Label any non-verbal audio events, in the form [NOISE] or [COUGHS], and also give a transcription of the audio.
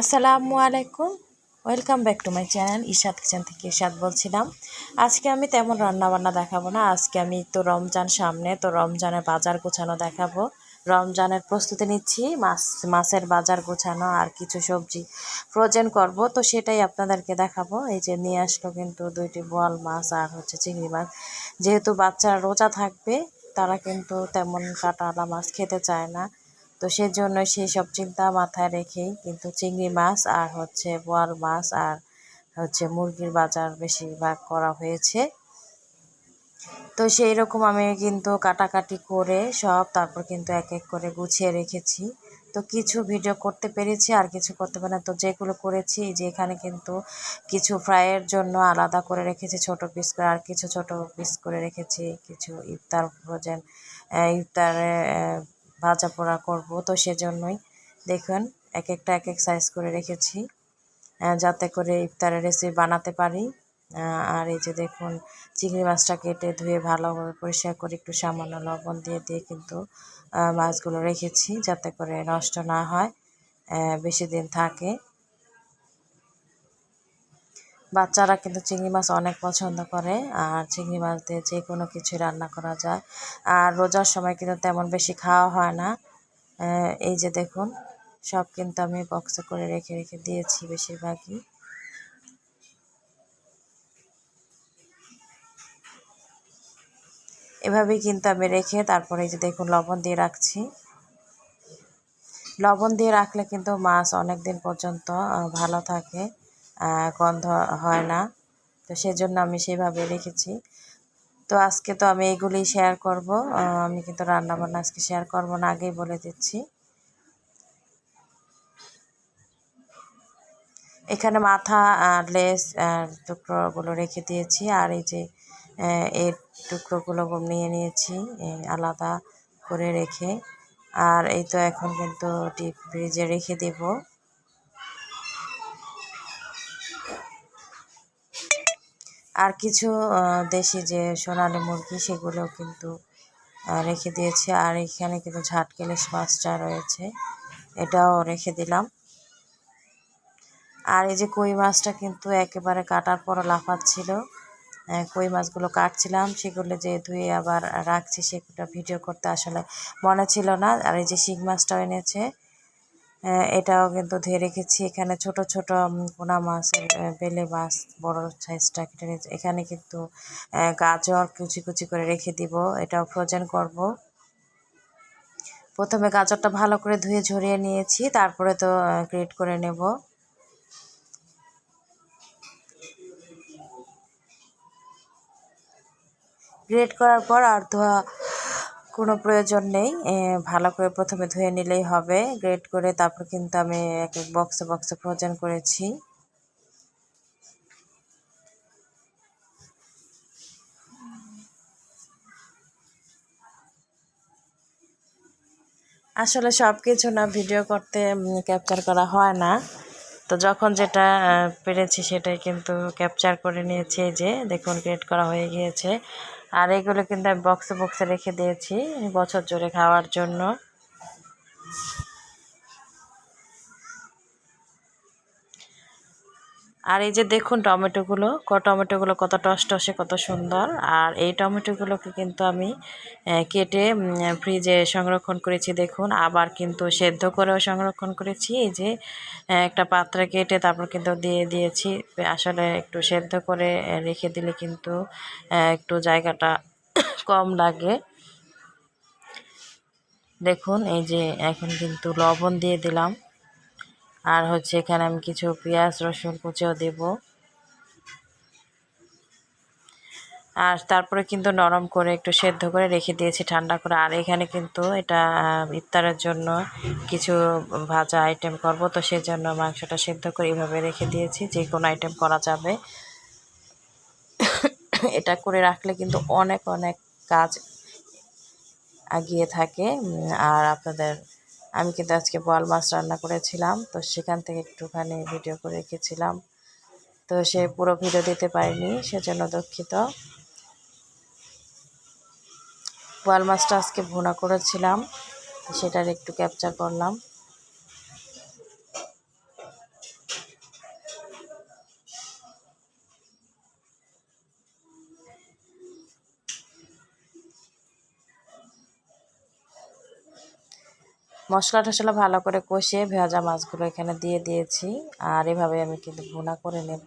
আসসালামু আলাইকুম। Welcome back to my channel Ishad kitchen থেকে ইশাদ বলছিলাম। আজকে আমি তেমন রান্না বান্না দেখাবো না। আজকে আমি তো রমজান সামনে, তো রমজানের বাজার গোছানো দেখাবো। রমজানের প্রস্তুতি নিচ্ছি, মাছ, মাছের বাজার গোছানো আর কিছু সবজি ফ্রোজেন করব। তো সেটাই আপনাদেরকে দেখাবো। এই যে নিয়ে আসলো কিন্তু দুইটি বোয়াল মাছ আর হচ্ছে চিংড়ি মাছ। যেহেতু বাচ্চারা রোজা থাকবে, তারা কিন্তু তেমন কাটালা মাছ খেতে চায় না। তো সেজন্য সেই সব চিন্তা মাথায় রেখেই কিন্তু চিংড়ি মাছ আর হচ্ছে বোয়াল মাছ আর হচ্ছে মুরগির বাজার বেশিরভাগ করা হয়েছে। তো সেই রকম আমি কিন্তু কাটাকাটি করে সব তারপর কিন্তু এক এক করে গুছিয়ে রেখেছি। তো কিছু ভিডিও করতে পেরেছি আর কিছু করতে পারি না। তো যেগুলো করেছি যে এখানে কিন্তু কিছু ফ্রাইয়ের জন্য আলাদা করে রেখেছি, ছোট পিস করে আর কিছু ছোট পিস করে রেখেছি। কিছু ইফতার ভোজন ইফতারে ভাজা পোড়া করব। তো সেজন্যই দেখুন এক একটা এক এক সাইজ করে রেখেছি। যাতে করে ইফতারের রেসিপি বানাতে পারি। আর এই যে দেখুন, চিংড়ি মাছটা কেটে ধুয়ে ভালোভাবে পরিষ্কার করে একটু সামান্য লবণ দিয়ে দিয়ে কিন্তু মাছগুলো রেখেছি যাতে করে নষ্ট না হয়। বেশি দিন থাকে। বাচ্চারা কিন্তু চিংড়ি মাছ অনেক পছন্দ করে, আর চিংড়ি মাছ দিয়ে যে কোনো কিছু রান্না করা যায়। আর রোজার সময় কিন্তু তেমন বেশি খাওয়া হয় না। এই যে দেখুন, সব কিন্তু আমি বক্সে করে রেখে রেখে দিয়েছি বেশিরভাগই। এভাবেই কিন্তু আমি রেখে তারপরে এই যে দেখুন, লবণ দিয়ে রাখছি। লবণ দিয়ে রাখলে কিন্তু মাছ অনেক দিন পর্যন্ত ভালো থাকে। গন্ধ হয় না। তো সেজন্য আমি সেভাবে রেখেছি। তো আজকে তো আমি এগুলি শেয়ার করব। আমি কিন্তু রান্না বান্না আজকে শেয়ার করব না, আগেই বলে দিচ্ছি। এখানে মাথা আর লেস টুকরোগুলো রেখে দিয়েছি। আর এই যে এই টুকরোগুলো নিয়ে নিয়েছি আলাদা করে রেখে। আর এই তো এখন কিন্তু ডিপ ফ্রিজে রেখে দেবো। আর কিছু দেশি যে সোনালি মুরগি সেগুলো কিন্তু রেখে দিয়েছে। আর এখানে কিন্তু ঝাটকেলিশ মাছটা রয়েছে, এটাও রেখে দিলাম। আর এই যে কই মাছটা কিন্তু একেবারে কাটার পরও লাফাচ্ছিল। কই মাছগুলো কাটছিলাম, সেগুলো যে ধুয়ে আবার রাখছি সেগুলো ভিডিও করতে আসলে মনে ছিল না। আর এই যে শিং মাছটাও এনেছে এটাও কিন্তু ধুয়ে রেখেছি। এখানে ছোট ছোট পোনা মাছ বেলে মাছ বড় সাইজটা কেটে এখানে কিন্তু গাজর কুচি কুচি করে রেখে দিব। এটাও ফ্রোজেন করব। প্রথমে গাজরটা ভালো করে ধুয়ে ঝরিয়ে নিয়েছি, তারপরে তো গ্রেট করে নেব। গ্রেট করার পর আর ধোয়া কোনো প্রয়োজন নেই। ভালো করে প্রথমে ধুয়ে নিলেই হবে। গ্রেট করে তারপর কিন্তু আমি এক এক বক্সে বক্সে ফ্রোজেন করেছি। আসলে সব কিছু না ভিডিও করতে ক্যাপচার করা হয় না। তো যখন যেটা পেরেছি সেটাই কিন্তু ক্যাপচার করে নিয়েছি। যে, দেখুন গ্রেট করা হয়ে গিয়েছে। আর এগুলো কিন্তু আমি বক্সে বক্সে রেখে দিয়েছি বছর জুড়ে খাওয়ার জন্য। আর এই যে দেখুন টমেটোগুলো, ক টমেটোগুলো কত টসটসে কত সুন্দর। আর এই টমেটোগুলোকে কিন্তু আমি কেটে ফ্রিজে সংরক্ষণ করেছি দেখুন। আবার কিন্তু সেদ্ধ করেও সংরক্ষণ করেছি। এই যে একটা পাত্রে কেটে তারপর কিন্তু দিয়ে দিয়েছি। আসলে একটু সেদ্ধ করে রেখে দিলে কিন্তু একটু জায়গাটা [COUGHS] কম লাগে। দেখুন, এই যে এখন কিন্তু লবণ দিয়ে দিলাম। আর হচ্ছে এখানে আমি কিছু পেঁয়াজ, রসুন কুচিও দেব। আর তারপরে কিন্তু নরম করে একটু সেদ্ধ করে রেখে দিয়েছি ঠান্ডা করে। আর এখানে কিন্তু এটা ইফতারের জন্য কিছু ভাজা আইটেম করব। তো সেই জন্য মাংসটা সেদ্ধ করে এইভাবে রেখে দিয়েছি। যে কোনো আইটেম করা যাবে। এটা করে রাখলে কিন্তু অনেক অনেক কাজ এগিয়ে থাকে। আর আপনাদের আমি কিন্তু আজকে বোয়াল মাছ রান্না করেছিলাম, তো সেখান থেকে একটুখানি ভিডিও করে রেখেছিলাম। তো সে পুরো ভিডিও দিতে পারিনি, সেজন্য দুঃখিত। বোয়াল মাছটা আজকে ভুনা করেছিলাম সেটার একটু ক্যাপচার করলাম। মশলা টশলা ভালো করে কষিয়ে ভেজা মাছগুলো এখানে দিয়ে দিয়েছি। আর এভাবে আমি কিন্তু ভুনা করে নেব।